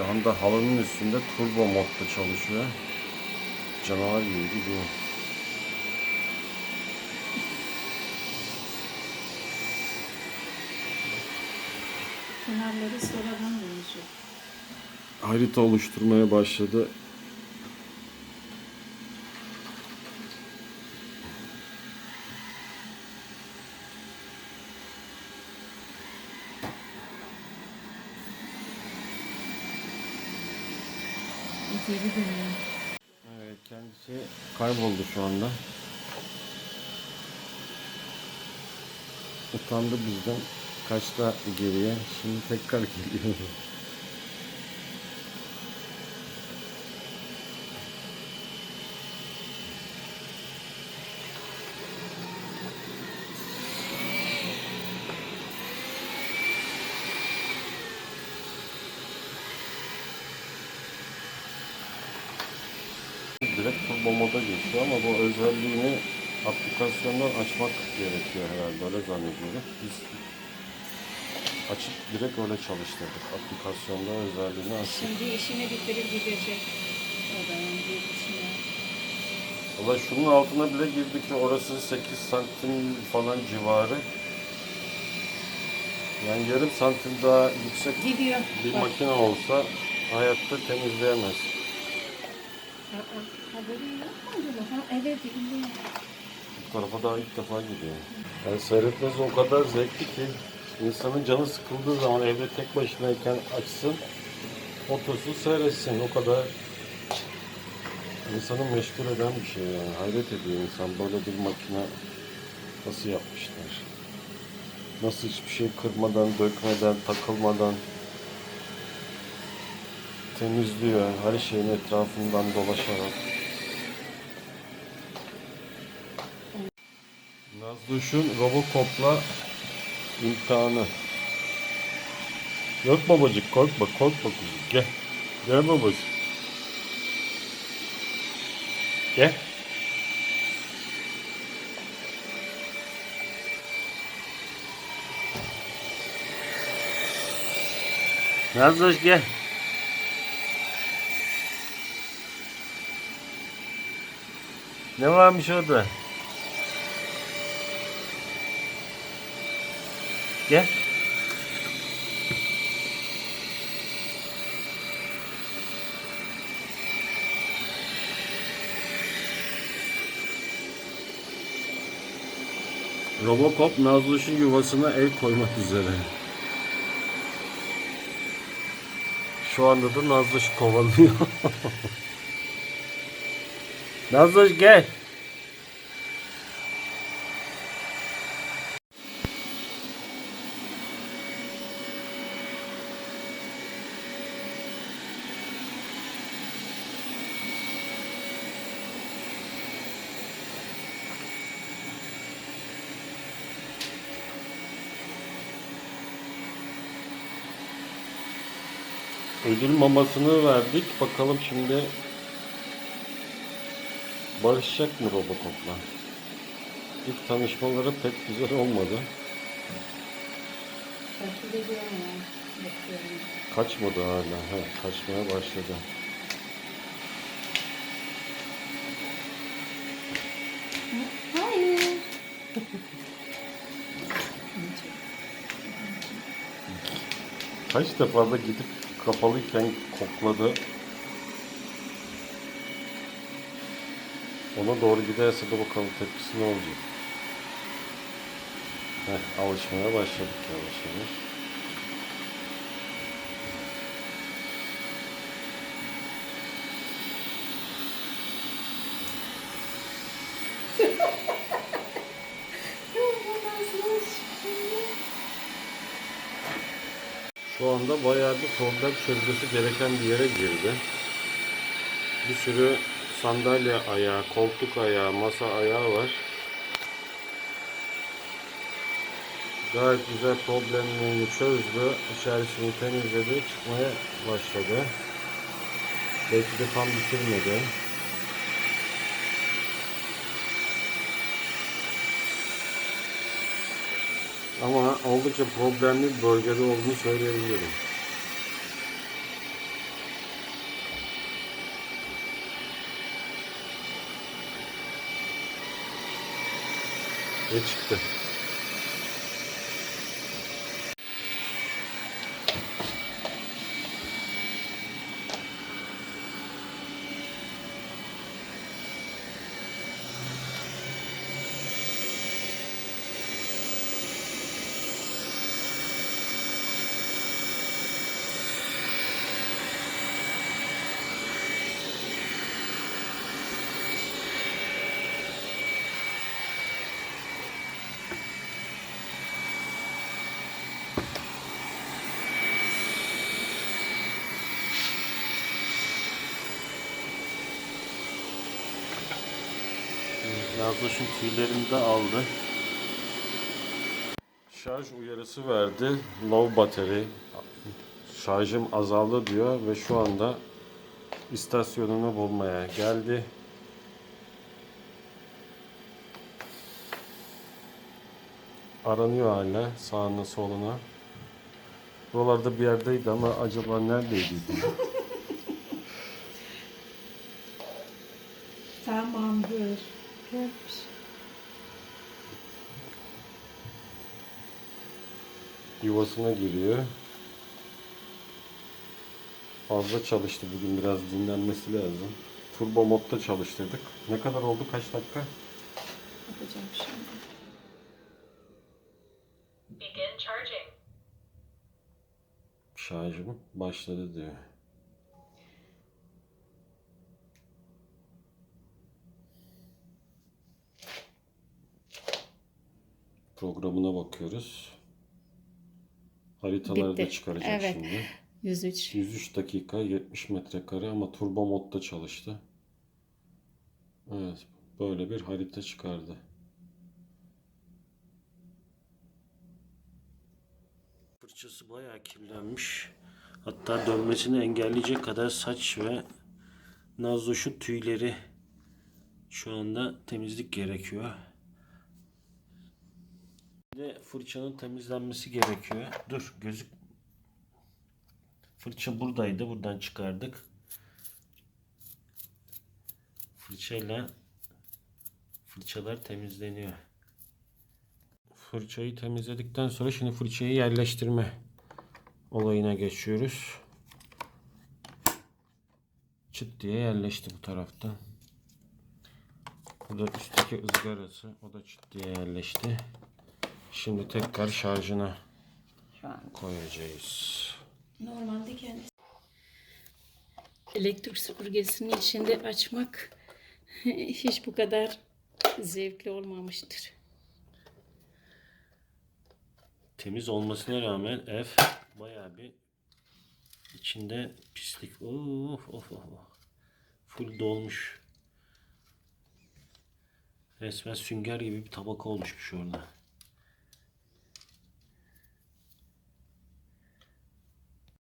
Hem de halının üstünde turbo modda çalışıyor. Canavar gibi gidiyor. Kenarları sonradan dönecek. Harita oluşturmaya başladı. Geri dönüyor. Evet kendisi kayboldu şu anda. Utandı bizden. Kaçta geriye. Şimdi tekrar geliyor. Direkt turbo moda geçiyor ama bu özelliğini aplikasyondan açmak gerekiyor herhalde öyle zannediyorum. Biz açıp direkt öyle çalıştırdık. Aplikasyonda özelliğini açtık. Şimdi işini bitirip gidecek. O da bir işine. Valla şunun altına bile girdik ki orası 8 santim falan civarı. Yani yarım santim daha yüksek Gidiyor. bir Bak. makine olsa hayatta temizleyemez. Aa, evet. Bu tarafa daha ilk defa gidiyor. Yani seyretmesi o kadar zevkli ki insanın canı sıkıldığı zaman evde tek başınayken açsın, otursun seyretsin. O kadar insanı meşgul eden bir şey yani. Hayret ediyor insan böyle bir makine nasıl yapmışlar. Nasıl hiçbir şey kırmadan, dökmeden, takılmadan temizliyor her şeyin etrafından dolaşarak. Nazluş'un Robocop'la imtihanı. Yok babacık korkma korkma kuzum gel. Gel babacık. Gel. Nazlış gel. Ne varmış orada? Gel. Robocop Nazluş'un yuvasına el koymak üzere. Şu anda da Nazlış kovalıyor. Nazlış gel. Ödül mamasını verdik. Bakalım şimdi barışacak mı Robocop'la? İlk tanışmaları pek güzel olmadı. Kaçmadı hala. Ha, kaçmaya başladı. Hayır. Kaç defa da gidip kapalıyken kokladı. Ona doğru giderse de bakalım tepkisi ne olacak. Heh, alışmaya başladık yavaş yavaş. Şu anda bayağı bir problem çözmesi gereken bir yere girdi. Bir sürü sandalye ayağı, koltuk ayağı, masa ayağı var. Gayet güzel problemlerini çözdü. İçerisini temizledi. Çıkmaya başladı. Belki de tam bitirmedi. Ama oldukça problemli bir bölgede olduğunu söyleyebilirim. Ve çıktı. Nazlış'ın tüylerini de aldı. Şarj uyarısı verdi. Low battery. Şarjım azaldı diyor ve şu anda istasyonunu bulmaya geldi. Aranıyor hala sağına soluna. Buralarda bir yerdeydi ama acaba neredeydi? Tamamdır. Görmüş. yuvasına giriyor. Fazla çalıştı bugün biraz dinlenmesi lazım. Turbo modda çalıştırdık. Ne kadar oldu kaç dakika? Yapacağım şimdi. Begin charging. Şarjım başladı diyor. Programına bakıyoruz. Haritaları da Bitti. çıkaracak Evet. şimdi. 103. 103 dakika 70 metrekare ama turbo modda çalıştı. Evet, böyle bir harita çıkardı. Fırçası bayağı kirlenmiş. Hatta dönmesini engelleyecek kadar saç ve Nazoş'un tüyleri şu anda temizlik gerekiyor. Fırçanın temizlenmesi gerekiyor. Dur gözük Fırça buradaydı. Buradan çıkardık. Fırçayla fırçalar temizleniyor. Fırçayı temizledikten sonra şimdi fırçayı yerleştirme olayına geçiyoruz. Çıt diye yerleşti bu taraftan. Burada üstteki ızgarası o da çıt diye yerleşti. Şimdi tekrar şarjına Şu an koyacağız. normalde kendisi. Elektrik süpürgesinin içinde açmak hiç bu kadar zevkli olmamıştır. temiz olmasına rağmen ev bayağı bir içinde pislik. Of of of. Full dolmuş. Resmen sünger gibi bir tabaka oluşmuş orada.